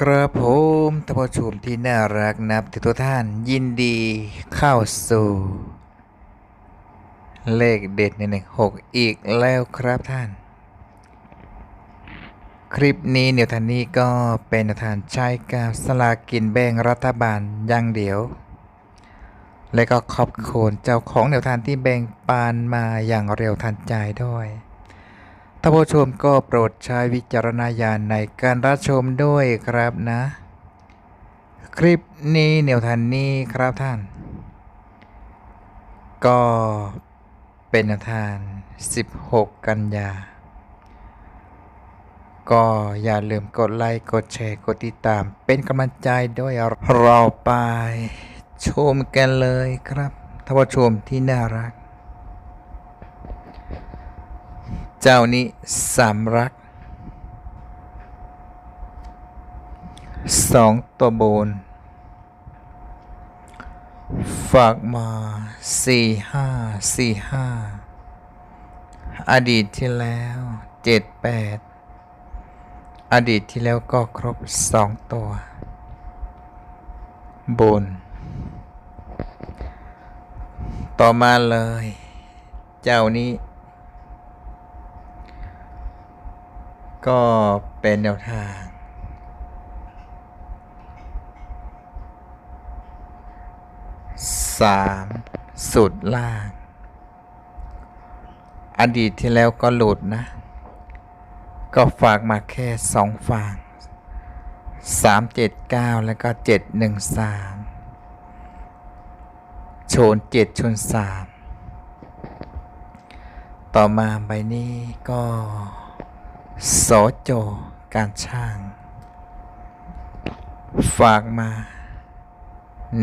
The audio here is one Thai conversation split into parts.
กระผมท่านผู้ชมที่น่ารักนับทุกท่านยินดีเข้าสู่ เลขเด็ดในหนึ่งหกอีกแล้วครับท่าน คลิปนี้เนียวทานนี้ก็เป็นแนวทานใช้กับสลากกินแบ่งรัฐบาลอย่างเดียว และก็ขอบคุณเจ้าของแนวทานที่แบ่งปานมาอย่างเร็วทันใจด้วย ท่านผู้ชมก็โปรดใช้วิจารณญาณในการรับชมด้วยครับนะ คลิปนี้แนวทางนี้ครับท่าน ก็เป็นแนวทาง 16 กันยา ก็อย่าลืมกดไลค์กดแชร์กดติดตาม เป็นกำลังใจด้วยเราไปชมกันเลยครับท่านผู้ชมที่น่ารัก เจ้านี้สามรักสองตัวโบน ฝากมาสี่ห้าสี่ห้าอดีตที่แล้วเจ็ดแปดอดีตที่แล้วก็ครบสองตัว บน ต่อมาเลย เจ้านี้ ก็เป็นแนวทางสามสุดล่าง อดีตที่แล้วก็หลุดนะ ก็ฝากมาแค่สองฝากสามเจ็ดเก้าแล้วก็เจ็ดหนึ่งสามชนเจ็ดชนสามต่อมาใบนี้ก็ สอโจการช่าง ฝากมา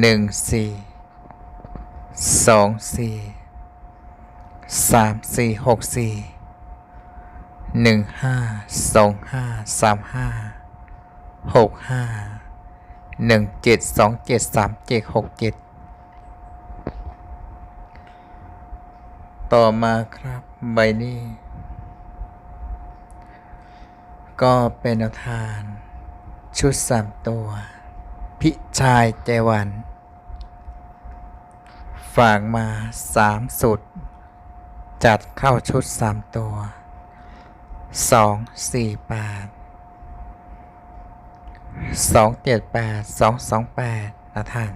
หนึ่งสี่สองสี่สามสี่หกสี่หนึ่งห้าสองห้าสามห้าหกห้าหนึ่งเจ็ดสองเจ็ดสามเจ็ดหกเจ็ดต่อมาครับใบนี้ ก็เป็นแนวทาน ชุดสามตัว พิชายใจวัน ฝากมาสามสุด จัดเข้าชุดสามตัวสองสี่แปดสองเจ็ดแปดสองสองแปดนะท่าน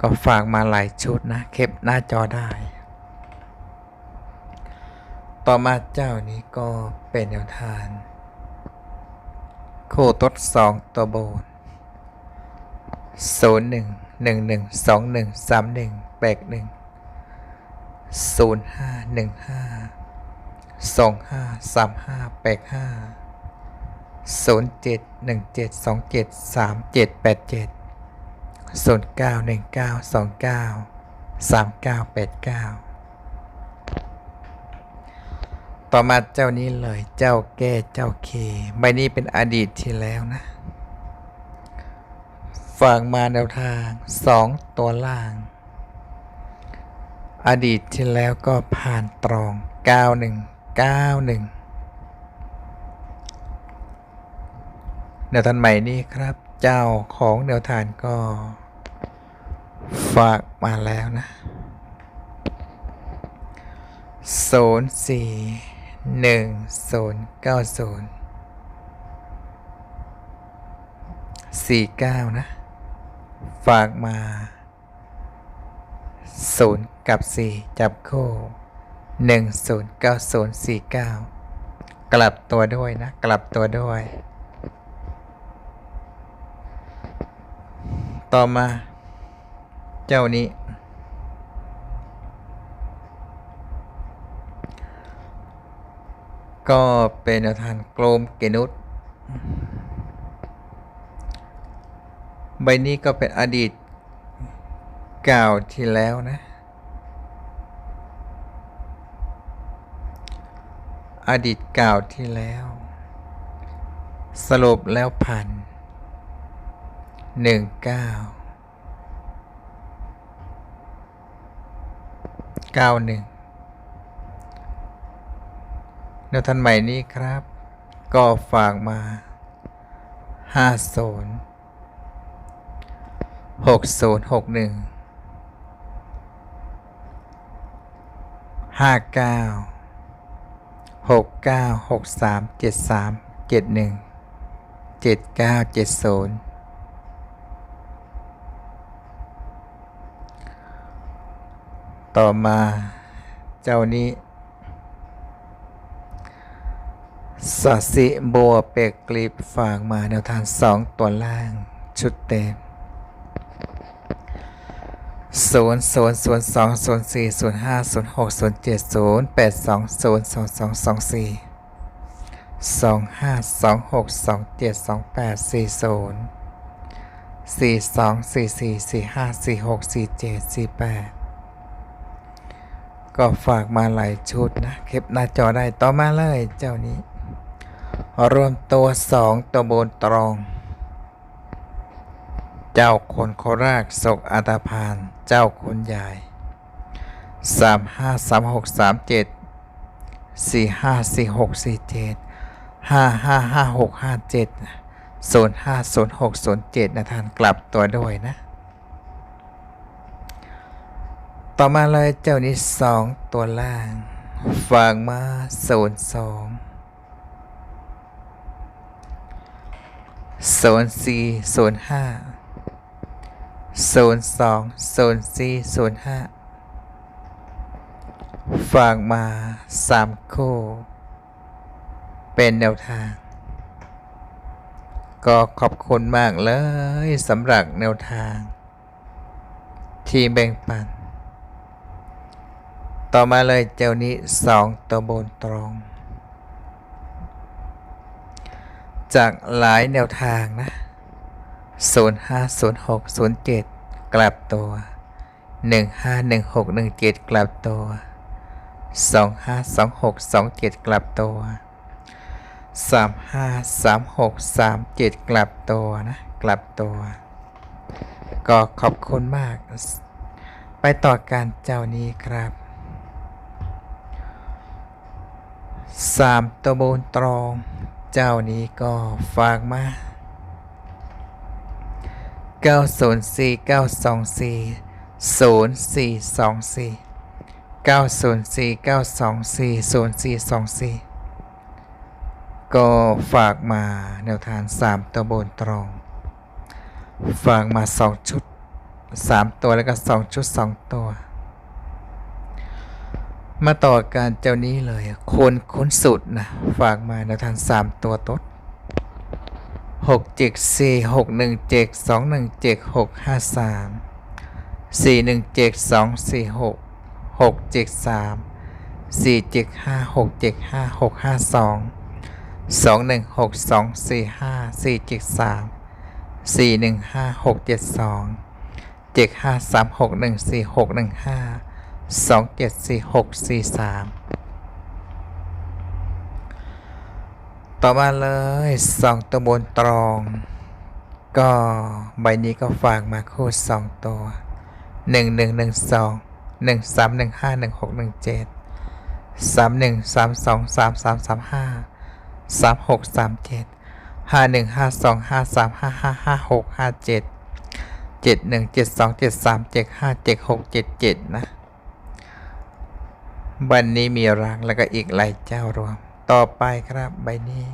ก็ฝากมาหลายชุดนะเก็บหน้าจอได้ ต่อมาเจ้านี้ก็เป็นแนวทาน คู่ทดสองตัวโบนศูนย์หนึ่งหนึ่งหนึ่งสองหนึ่งสามหนึ่งแปดหนึ่งศูนย์ห้าหนึ่งห้าสองห้าสามห้าแปดห้าศูนย์เจ็ดหนึ่งเจ็ดสองเจ็ดสามเจ็ดแปดเจ็ดศูนย์เก้าหนึ่งเก้าสองเก้าสามเก้าแปดเก้า ต่อมาเจ้านี้เลย เจ้าแก้เจ้าเค ใบนี้เป็นอดีตที่แล้วนะฝากมาแนวทางสองตัวล่าง อดีตที่แล้วก็ผ่านตรอง 91 91แนวทานใหม่นี้ครับ เจ้าของแนวทานก็ ฝากมาแล้วนะศูนย์สี่ หนึ่งศูนย์เก้าศูนย์สี่เก้านะ ฝากมาศูนย์กับสี่จับคู่หนึ่งศูนย์เก้าศูนย์สี่เก้ากลับตัวด้วยนะ กลับตัวด้วย ต่อมา เจ้านี้ ก็เป็นแนวทางกลมเกนุสใบนี้ก็เป็นอดีตเก่าที่แล้วนะ อดีตเก่าที่แล้ว สรุปแล้วพันหนึ่งเก้าเก้าหนึ่ง แนวทันใหม่นี้ครับ ก็ฝากมาห้าศูนย์หกศูนย์หกหนึ่งห้าเก้าหกเก้าหกสามเจ็ดสามเจ็ดหนึ่งเจ็ดเก้าเจ็ดศูนย์ต่อมาเจ้านี้ สสิบัวเปกกลีบฝากมาแนวทางสองตัวล่างชุดเต็มศูนย์ศูนย์ศูนย์สองศูนย์สี่ศูนย์ห้าศูนย์หกศูนย์เจ็ดศูนย์แปดสองศูนย์สองสองสองสี่สองห้าสองหกสองเจ็ดสองแปดสี่ศูนย์สี่สองสี่สี่สี่ห้าสี่หกสี่เจ็ดสี่แปดก็ฝากมาหลายชุดนะ เก็บหน้าจอได้ต่อมาเลยเจ้านี้ รวมตัวสองตัวบนตรอง เจ้าคนโคราชศกอัตพาน เจ้าคนใหญ่สามห้าสามหกสามเจ็ดสี่ห้าสี่หกสี่เจ็ดห้าห้าห้าหกห้าเจ็ดศูนย์ห้าศูนย์หกศูนย์เจ็ดนะท่านกลับตัวด้วยนะ ต่อมาเลยเจ้านี้สองตัวล่าง ฝากมาศูนย์สอง ศูนสี่ศูนห้าศูนสองศูนสี่ศูนห้าฝากมาสามคู่ เป็นแนวทาง ก็ขอบคุณมากเลยสำหรับแนวทาง ที่แบ่งปัน ต่อมาเลยเจ้านี้สองตัวบนตรง จากหลายแนวทางนะ 0 5 0 6 0 7 กลับตัว 1 5 1 6 1 7 กลับตัว 2 5 2 6 2 7 กลับตัว 3 5 3 6 3 7 กลับตัวนะ กลับตัว ก็ขอบคุณมาก ไปต่อการเจ้านี้ครับสามตัวบนตรอง เจ้านี้ก็ฝากมา 9 0 4 9 2 4 0 4 2 4 9 0 4 9 2 4 0 4 2 4 ก็ฝากมาแนวทาง 3 ตัวบนตรง ฝากมา 2 ชุด 3 ตัวแล้วก็ 2 ชุด 2 ตัว มาต่อการเจ้านี้เลยคนค้นสุดนะ ฝากมาในวทางสามตัวตดหกเจ็ดสี่หกหนึ่งเจ็ดสองหนึ่งเจ็ดหกห้าสามสี่หนึ่งเจ็ดสองสี่หกหกเจ็ดสามสี่เจ็ดห้าหกเจ็ดห้าหกห้าสองสองหนึ่งหกสองสี่ห้าสี่เจ็ดสามสี่หนึ่งห้าหกเจ็ดสองเจ็ดห้าสามหกหนึ่งสี่หกหนึ่งห้า สองเจ็ดสี่หกสี่สามต่อมาเลยสองตัวบนตรอง ก็ใบนี้ก็ฝากมาคู่สองตัวหนึ่งหนึ่งหนึ่งสองหนึ่งสามหนึ่งห้าหนึ่งหกหนึ่งเจ็ดสามหนึ่งสามสองสามสามสามห้าสามหกสามเจ็ดห้าหนึ่งห้าสองห้าสามห้าห้าห้าหกห้าเจ็ดเจ็ดหนึ่งเจ็ดสองเจ็ดสามเจ็ดห้าเจ็ดหกเจ็ดเจ็ดนะ วันนี้มีรังแล้วก็อีกหลายเจ้ารวม ต่อไปครับใบนี้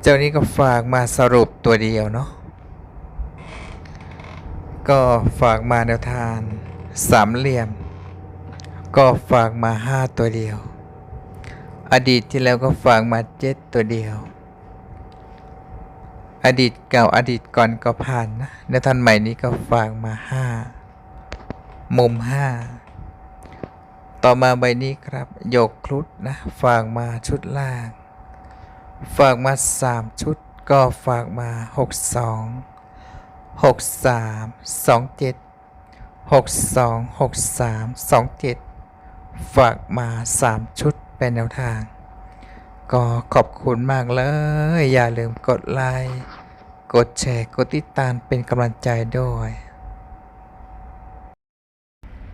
เจ้านี้ก็ฝากมาสรุปตัวเดียวเนาะก็ฝากมาแนวทางสามเหลี่ยม ก็ฝากมาห้าตัวเดียว อดีตที่แล้วก็ฝากมาเจ็ดตัวเดียว อดีตเก่าอดีตก่อนก็ผ่านนะแนวทางใหม่นี้ก็ฝากมาห้ามุมห้า ต่อมาใบนี้ครับโยกครุฑนะฝากมาชุดล่าง ฝากมาสามชุดก็ฝากมาหกสองหกสามสองเจ็ดหกสองหกสามสองเจ็ดฝากมาสามชุดเป็นแนวทาง ก็ขอบคุณมากเลย อย่าลืมกดไลค์ กดแชร์ กดติดตามเป็นกำลังใจด้วย